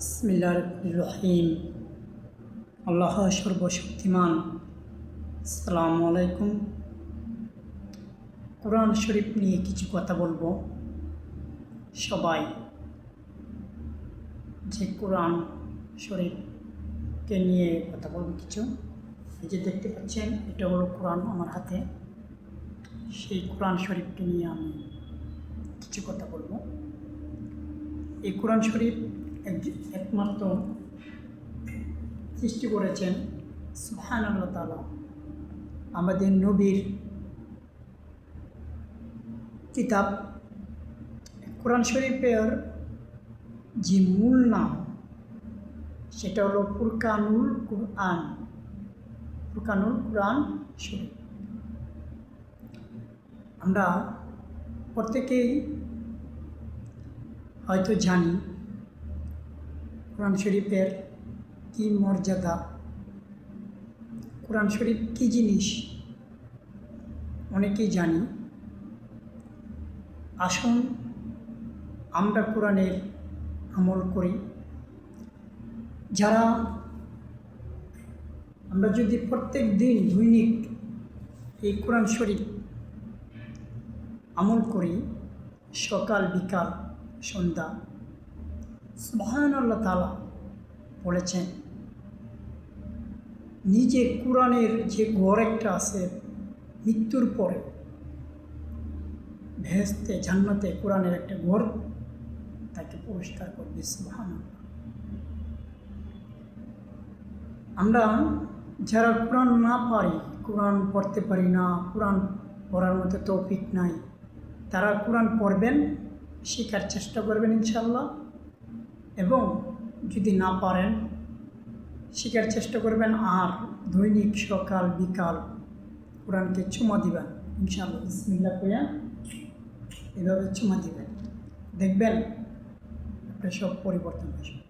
বিসমিল্লাহ রহিম। আল্লাহ সর্বশক্তিমান। আসসালামু আলাইকুম। কোরআন শরীফ নিয়ে কিছু কথা বলব। সবাই যে কোরআন শরীফকে নিয়ে কথা বলব কিছু, এই যে দেখতে পাচ্ছেন, এটা হলো কোরআন আমার হাতে। সেই কোরআন শরীফকে নিয়ে আমি কিছু কথা বলব। এই কোরআন শরীফ একমাত্র সৃষ্টি করেছেন সুহান আল্লাহ তালা আমাদের নবীর কিতাব, কোরআন শরীফের যে মূল নাম, সেটা হলো ফুরকানুল কুরআন ফুরকানুল কুরআন শরীফ। আমরা প্রত্যেকেই হয়তো জানি কোরআন শরীফের কী মর্যাদা? কোরআন শরীফ কী জিনিস? অনেকেই জানি। আসুন আমরা কোরআনের আমল করি। যারা আমরা যদি প্রত্যেক দিন দৈনিক এই কোরআন শরীফ আমল করি, সকাল, বিকাল, সন্ধ্যা সুবহান আল্লাহ তালা বলেছেন নিজে কোরআনের যে ঘর একটা আছে, মৃত্যুর পরে ভেস্তে, জান্নাতে কোরআনের একটা ঘর, তাকে পুরস্কার করবে সুবহান আমরা যারা কোরআন না পারি, কোরআন পড়তে পারি না, কোরআন পড়ার মতো তৌফিক নাই, তারা কোরআন পড়বেন, শেখার চেষ্টা করবেন ইনশাল্লাহ এবং যদি না পারেন শেখার চেষ্টা করবেন আর দৈনিক সকাল, বিকাল কোরআনকে চুমা দিবেন। ইনশাল্লাহ বিসমিল্লা কইয়া এভাবে চুমা দিবেন। দেখবেন আপনার সব পরিবর্তন আসবে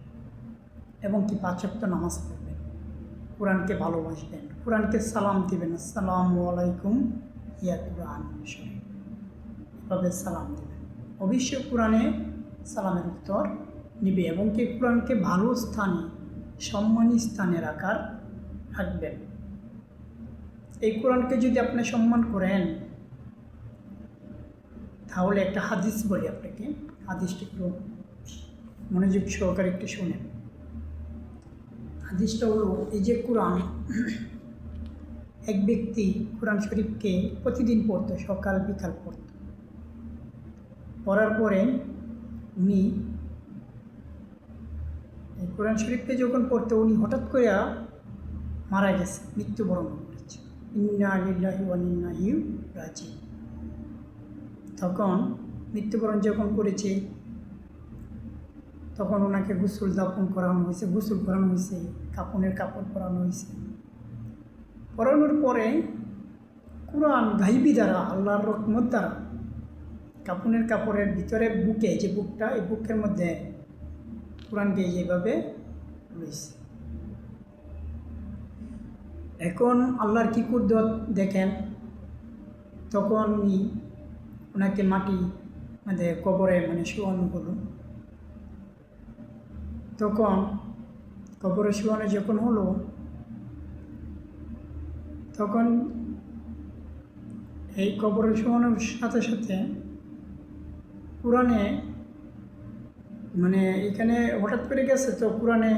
এবং কি পাঁচক্ত নামাজ পড়বেন, কোরআনকে ভালোবাসবেন, কোরআনকে সালাম দিবেন। আসসালামু আলাইকুম, ইয়া কোরআন এভাবে সালাম দেবেন। অবশ্যই কোরআনে সালামের উত্তর নিবে এবং কি কোরআনকে ভালো স্থানে, সম্মানী স্থানে রাখার, রাখবেন। এই কোরআনকে যদি আপনি সম্মান করেন, তাহলে একটা হাদিস বলি আপনাকে। হাদিসটা একটু মনোযোগ সহকারে একটু শোনেন। হাদিসটা হলো, এই যে কোরআন, এক ব্যক্তি কোরআন শরীফকে প্রতিদিন পড়তো, সকাল বিকাল পড়তো। পড়ার পরে উনি এই কোরআন শরীফকে যখন পড়তে উনি হঠাৎ করে মারা গেছে, মৃত্যুবরণ করেছে। ইন্না লিল্লাহি ওয়া ইউ রাজি তখন মৃত্যুবরণ যখন করেছে, তখন ওনাকে গোসল দাপন করানো হয়েছে, গোসল করানো হয়েছে, কাপনের কাপড় পরানো হয়েছে। পরানোর পরে কোরআন গাইবি দ্বারা, আল্লাহর রকমত দ্বারা, কাপনের কাপড়ের ভিতরে বুকে, যে বুকটা, এই বুকের মধ্যে কোরআনকে যেভাবে রয়েছে। এখন আল্লাহর কি কুদরত দেখেন? তখন ওনাকে মাটি মানে কবরে মানে শোয়ানো হলো। তখন কবরে শোয়ানো যখন হলো, তখন এই কবরে শোয়ানোর সাথে সাথে কোরআনে মানে এখানে হঠাৎ করে গেছে তো কোরআনে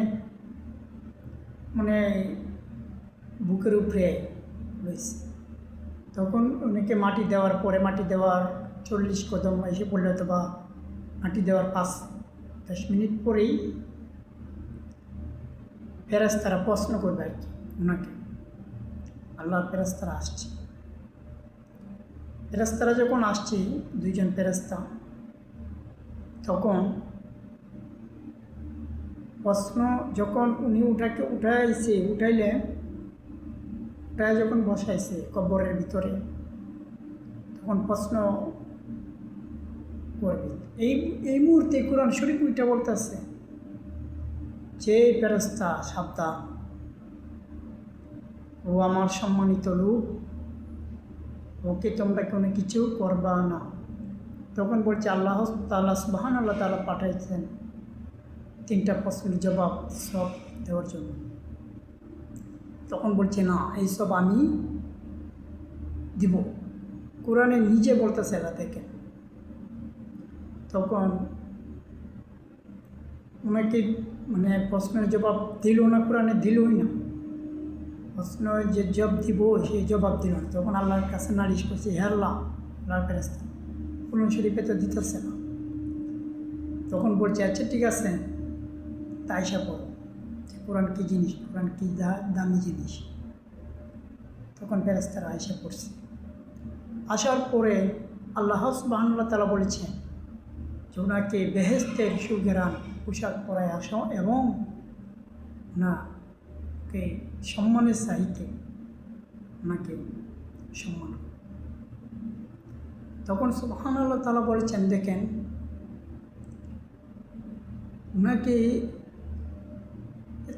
মানে বুকের উপরে রয়েছে। তখন অনেকে মাটি দেওয়ার পরে মাটি দেওয়ার চল্লিশ কদম এসে পড়লে অথবা মাটি দেওয়ার পাঁচ, দশ মিনিট পরেই ফেরাস্তারা প্রশ্ন করবে আর কি ওনাকে। আল্লাহর ফেরাস্তারা আসছে। ফেরাস্তারা যখন আসছে, দুইজন ফেরাস্তা তখন প্রশ্ন যখন উনি উঠাকে উঠাইছে, উঠাইলে উঠায় যখন বসাইছে কবরের ভিতরে, তখন প্রশ্ন করবে। এই এই মুহূর্তে কোরআন শরীফ উইটা বলতেছে, যে ফেরস্তা সাবধান। ও আমার সম্মানিত লোক, ওকে তোমরা কোনো কিছু করবা না। তখন বলছে, আল্লাহ তাল্লাহ সুবাহান আল্লাহ তালা পাঠাইছেন। তিনটা প্রশ্নের জবাব সব দেওয়ার জন্য। তখন বলছে, না, এইসব আমি দিব। কোরআনে নিজে বলতেছে এরা থেকে। তখন ওনাকে মানে প্রশ্নের জবাব দিল না, কোরআনে দিলই না। প্রশ্ন যে জব দিব সেই জবাব দিল না। তখন আল্লাহর কাছে নালিশ করছে, হে আল্লাহ, আল্লাহর ফেরেস্তা কোরআন শরীফে তো দিতেছে না। তখন বলছে আচ্ছা ঠিক আছে। তাইসা পড়ো। যে কোরআন কী জিনিস? কোরআন কী দামি জিনিস? তখন ফেরেস্তারা আয়সা পড়ছে। আসার পরে আল্লাহ সুবাহানুল্লাহ তালা বলেছেন যে ওনাকে বেহেস্তের সুগেরান পোশাক পরায় আসো এবং ওনাকে সম্মানের সাহিত্যে ওনাকে সম্মান তখন সুবহান আল্লাহ তালা বলেছেন, দেখেন, ওনাকে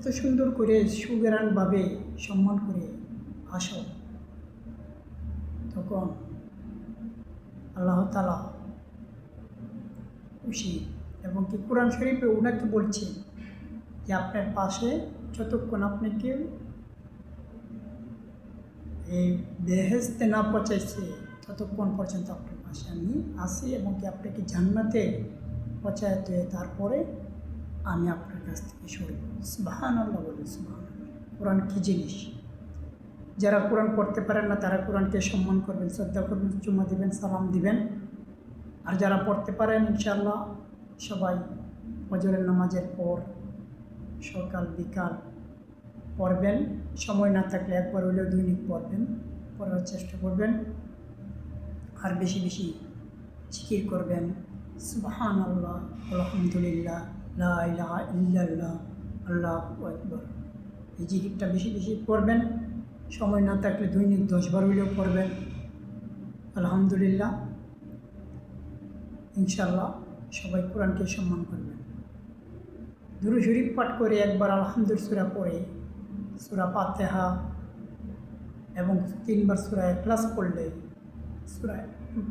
এত সুন্দর করে সুগেরানভাবে সম্মান করে আসো। তখন আল্লাহ তালা খুশি এবং কি কোরআন শরীফে ওনাকে বলছে যে আপনার পাশে যতক্ষণ আপনাকে এই বেহেস্তে না পচাইছে ততক্ষণ পর্যন্ত আপনার পাশে আমি আসি এবং কি আপনাকে জান্নাতে পচাইতে তারপরে আমি আপনার কাছ থেকে সরব সুবাহান আল্লাহ বলি সুবাহান কোরআন কী জিনিস? যারা কোরআন পড়তে পারেন না, তারা কোরআনকে সম্মান করবেন, শ্রদ্ধা করবেন, চুমা দিবেন, সালাম দিবেন। আর যারা পড়তে পারেন ইনশাল্লাহ সবাই ফজরের নামাজের পর, সকাল, বিকাল পড়বেন। সময় না থাকলে একবার হলেও দৈনিক পড়বেন, পড়ার চেষ্টা করবেন। আর বেশি বেশি জিকির করবেন। সুবাহান আল্লাহ আলহামদুলিল্লাহ। ইল্লাল্লাহ, আল্লাহ একবার এই জিকিরটা বেশি বেশি পড়বেন, সময় না থাকলে দৈনিক দশবার হলেও পড়বেন। আলহামদুলিল্লাহ। ইনশাল্লাহ সবাই কোরআনকে সম্মান করবেন। দুরু শরীফ পাঠ করে একবার আলহামদুল সুরা পড়ে, সুরা পাতেহা এবং তিনবার সুরা ক্লাস পড়লে সুরা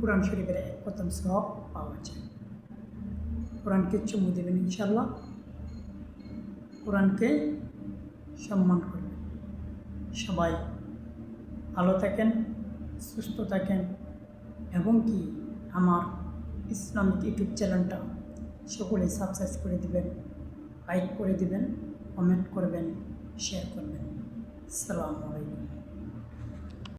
কোরআন শরীফের এক প্রথম সব পাওয়া যায়। কোরআনকে চুমু দেবেন ইনশাল্লাহ কোরআনকে সম্মান করবেন। সবাই ভালো থাকেন, সুস্থ থাকেন, এবং কি আমার ইসলামিক ইউটিউব চ্যানেলটা সকলে সাবস্ক্রাইব করে দিবেন লাইক করে দিবেন কমেন্ট করবেন শেয়ার করবেন। আসসালামু আলাইকুম।